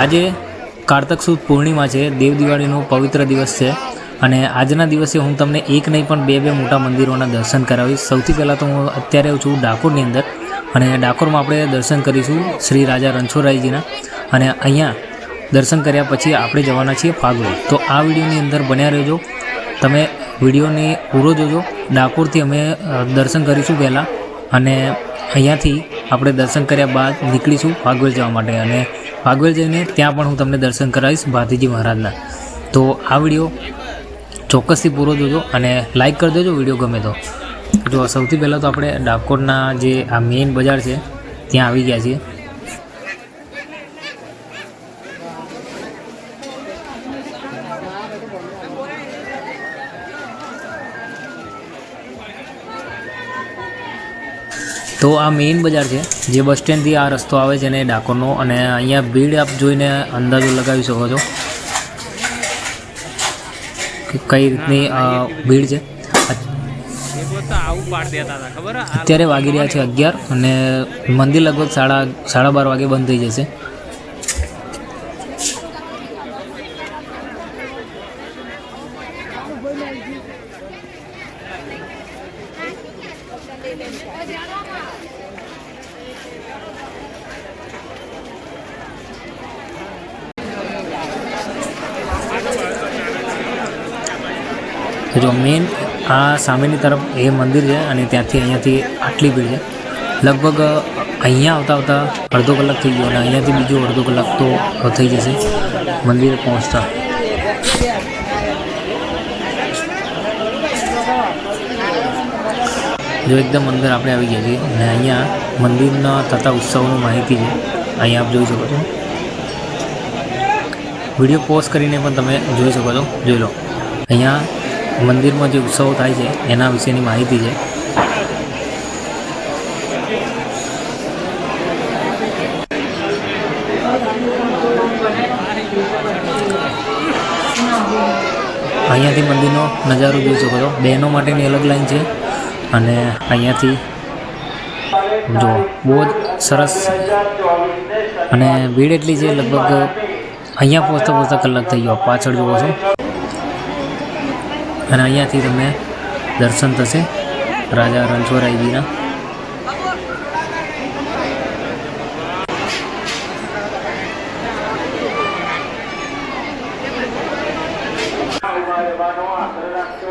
આજે કારતક સુદ પૂર્ણિમા છે, દેવ દિવાળીનો પવિત્ર દિવસ છે અને આજના દિવસે હું તમને એક નહીં પણ બે બે મોટા મંદિરોના દર્શન કરાવીશ. સૌથી પહેલાં તો હું અત્યારે છું ડાકોરની અંદર અને ડાકોરમાં આપણે દર્શન કરીશું શ્રી રાજા રણછોડરાયજીના અને અહીંયા દર્શન કર્યા પછી આપણે જવાના છીએ ફાગોળ તો આ વિડીયોની અંદર બન્યા રહેજો. તમે વિડીયોને પૂરો જોજો. ડાકોરથી અમે દર્શન કરીશું પહેલાં અને અહીંયાથી આપણે દર્શન કર્યા બાદ નીકળીશું ભાગવેલ જવા માટે અને ભાગવેલ જઈને ત્યાં પણ હું તમને દર્શન કરાવીશ ભાતીજી મહારાજના. તો આ વીડિયો ચોક્કસથી પૂરો જોજો અને લાઇક કરી દેજો વીડિયો ગમે તો. જો સૌથી પહેલાં તો આપણે ડાકોરના જે આ મેઇન બજાર છે, ત્યાં આવી ગયા છીએ. તો આ મેઇન બજાર છે, જે બસ સ્ટેન્ડથી આ રસ્તો આવે છે ને ડાકોરનો અને અહીંયા ભીડ આપ જોઈને અંદાજો લગાવી શકો છો કઈ રીતની ભીડ છે. અત્યારે વાગી રહ્યા છે અગિયાર અને મંદિર લગભગ સાડા સાડા બાર વાગે બંધ થઈ જશે. જો મેઇન આ સામેની તરફ એ મંદિર છે અને ત્યાંથી અહીંયાથી આટલી ભીડ છે. લગભગ અહીંયા આવતા આવતા અડધો કલાક થઈ ગયો અને અહીંયાથી બીજો અડધો કલાક તો થઈ જશે. મંદિરે પહોંચતા. જો એકદમ અંદર આપણે આવી ગયા છીએ અને અહીંયા મંદિરના થતા ઉત્સવની માહિતી છે. અહીંયા આપ જોઈ શકો છો. વીડિયો પોઝ કરીને પણ તમે જોઈ શકો છો. જોઈ લો. અહીંયા મંદિરમાં જે ઉત્સવો થાય છે, એના વિશેની માહિતી છે. અહીંયાથી મંદિરનો નજારો જોઈ શકો છો. બહેનો માટેની અલગ લાઈન છે. અને અહીંયાથી જો બહુ જ સરસ અને ભીડ એટલી છે, લગભગ અહીંયા પહોંચતા પહોંચતા કલાક થઈ ગયો. પાછળ જુઓ છો. અને અહીંયાથી તમને દર્શન થશે રાજા રણછોડરાયજીના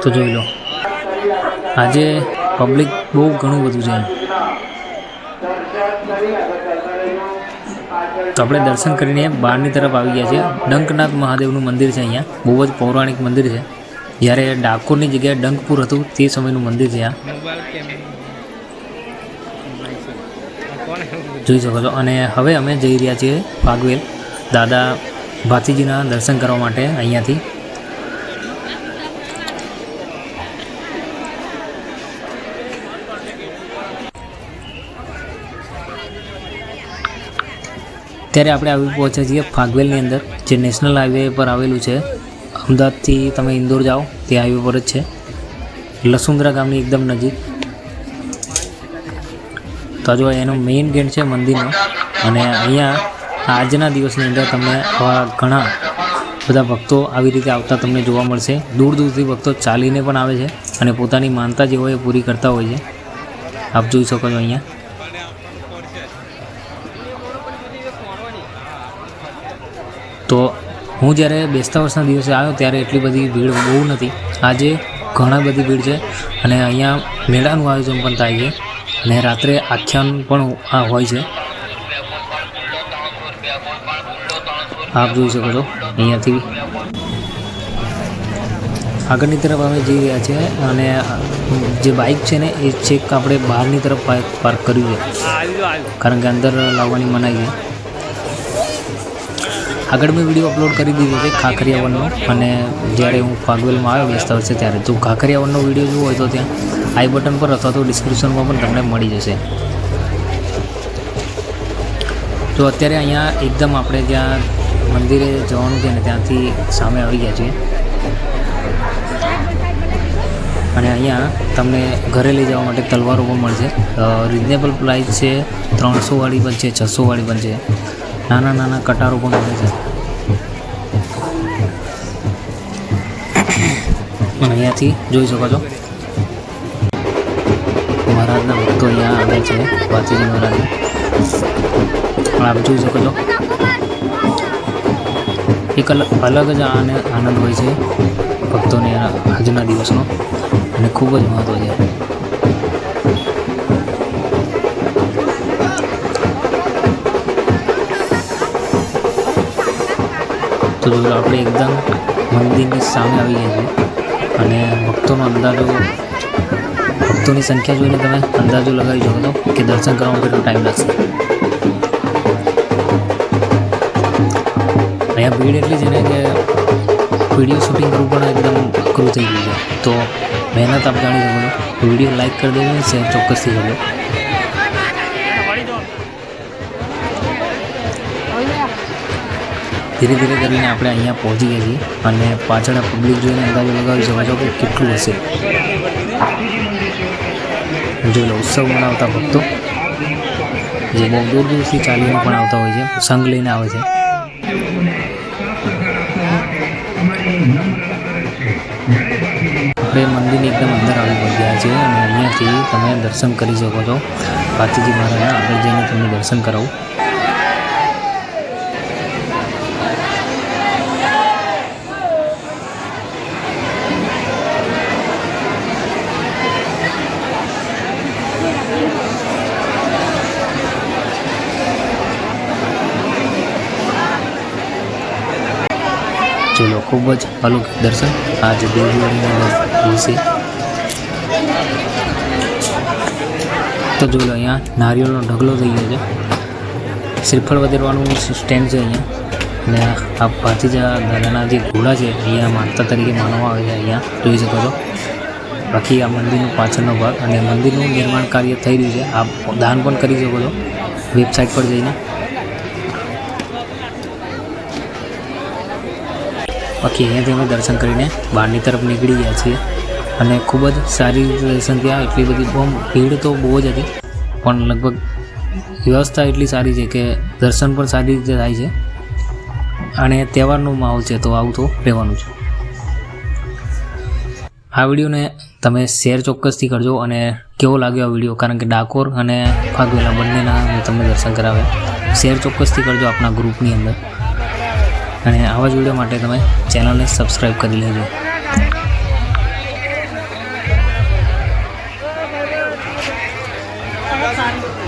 તો જોઈ લો. આજે પબ્લિક બહુ ઘણું બધું છે. તો આપણે દર્શન કરીને બહારની તરફ આવી ગયા છીએ. ડંકનાથ મહાદેવનું મંદિર છે અહીંયા. બહુ જ પૌરાણિક મંદિર છે. જ્યારે ડાકોરની જગ્યાએ ડંકપુર હતું, તે સમયનું મંદિર છે આ. જોઈ શકો છો. અને હવે અમે જઈ રહ્યા છીએ ફાગવેલ દાદા ભાતીજીના દર્શન કરવા માટે અહીંયાથી. ત્યારે આપણે આવી પહોંચ્યા છીએ ફાગવેલની અંદર, જે નેશનલ હાઈવે પર આવેલું છે. અમદાવાદથી તમે ઇન્દોર જાઓ તે હાઈવે પર જ છે. લસુંદરા ગામની એકદમ નજીક. તો જો એનો મેઇન ગેટ છે મંદિરનો. અને અહીંયા આજના દિવસની અંદર તમને ઘણા બધા ભક્તો આવી રીતે આવતા તમને જોવા મળશે. દૂર દૂરથી ભક્તો ચાલીને પણ આવે છે અને પોતાની માનતા જે હોય એ પૂરી કરતા હોય છે. આપ જોઈ શકો છો અહીંયા તો હું જ્યારે બેસતા વર્ષના દિવસે આવ્યો ત્યારે એટલી બધી ભીડ બહુ નથી આજે ઘણા બધી ભીડ છે અને અહીંયા મેળાનું આયોજન પણ થાય છે અને રાત્રે આખ્યાન પણ આ હોય છે. આપ જોઈ શકો છો અહીંયાથી. આગળની તરફ અમે જઈ રહ્યા છીએ અને જે બાઇક છે ને એ છેક આપણે બહારની તરફ પાર્ક કર્યું છે. કારણ કે અંદર લાવવાની મનાઈ છે. આગળ મેં વીડિયો અપલોડ કરી દીધો છે ખાખરિયાવનનો. અને જ્યારે હું ફાગવેલમાં આવ્યો બેસતા વર્ષે ત્યારે. તો ખાખરિયાવનનો વીડિયો જોવો હોય તો ત્યાં આઈ બટન પર અથવા તો ડિસ્ક્રિપ્શનમાં પણ તમને મળી જશે. તો અત્યારે અહીંયા એકદમ આપણે જ્યાં મંદિરે જવાનું છે ને ત્યાંથી સામે આવી ગયા છીએ. અને અહીંયા તમને ઘરે લઈ જવા માટે તલવારો પણ મળશે. રિઝનેબલ પ્રાઇસ છે ત્રણસોવાળી પણ છે છસોવાળી પણ છે. નાના નાના કટારો પણ મળે છે. પણ અહીંયાથી જોઈ શકો છો. મહારાજના ભક્તો અહીંયા આવે છે વાતીજી મહારાજના. પણ આપ જોઈ શકો છો. એક અલગ અલગ જ આને આનંદ હોય છે ભક્તોને આજના દિવસનો. અને ખૂબ જ મહત્ત્વ છે. તો આપણે એકદમ મંદિરની સામે આવી ગયા છીએ. અને ભક્તોનો અંદાજો, ભક્તોની સંખ્યા જોઈને તમે અંદાજો લગાવી શકો છો કે દર્શન કરવામાં કેટલો ટાઈમ લાગશે. અહીંયા ભીડ એટલી છે ને કે વીડિયો શૂટિંગ કરવું પણ એકદમ અઘરું થઈ ગયું છે. તો મહેનત આપ જાણી શકો છો. વીડિયો લાઈક કરી દેજો શેર ચોક્કસથી કરજો ધીરે ધીરે કરીને આપણે અહીંયા પહોંચી ગયા છીએ અને પાછળ પબ્લિક જોઈને અંદાજો લગાવી શકો છો કે કેટલું હશે. જોઈ લો ઉત્સવ મનાવતા ભક્તો જે બહુ દૂર દૂરથી ચાલીને પણ આવતા હોય છે, સંઘ લઈને આવે છે. આપણે મંદિરની એકદમ અંદર આવી ગયા છે અને અહીંયાથી તમે દર્શન કરી શકો છો. પાતીજી મહારાજના આગળ જઈને તમને દર્શન કરાવું. ખૂબ જ અલૌકિક દર્શન. આજે દેવ દિવસે તો જોઈ અહીંયા નારિયેળનો ઢગલો થઈ ગયો છે. શ્રીફળ વધેરવાનું સ્ટેન્ડ છે અહીંયા. અને આ ભાતીજા દાદાના જે ઘોડા છે, અહીંયા માનતા તરીકે માનવામાં આવે છે અહીંયા. જોઈ શકો છો. બાકી આ મંદિરનો પાછળનો ભાગ. અને મંદિરનું નિર્માણ કાર્ય થઈ રહ્યું છે. આપ દાન પણ કરી શકો છો. વેબસાઇટ પર જઈને. બાકી અહીંયાથી અમે દર્શન કરીને બહારની તરફ નીકળી ગયા છીએ. અને ખૂબ જ સારી દર્શન થયા. એટલી બધી બહુ ભીડ તો બહુ જ હતી. પણ લગભગ વ્યવસ્થા એટલી સારી છે કે દર્શન પણ સારી રીતે થાય છે. અને તહેવારનો માહોલ છે તો આવું તો રહેવાનું છે. આ વિડીયોને તમે શેર ચોક્કસથી કરજો અને કેવો લાગ્યો આ વીડિયો? કારણ કે ડાકોર અને ફાગવેલા બંનેના મેં તમને દર્શન કરાવ્યા. શેર ચોક્કસથી કરજો આપણા ગ્રુપની અંદર. અને આવા જ વીડિયો માટે તમે ચેનલને સબસ્ક્રાઈબ કરી લેજો. એટલા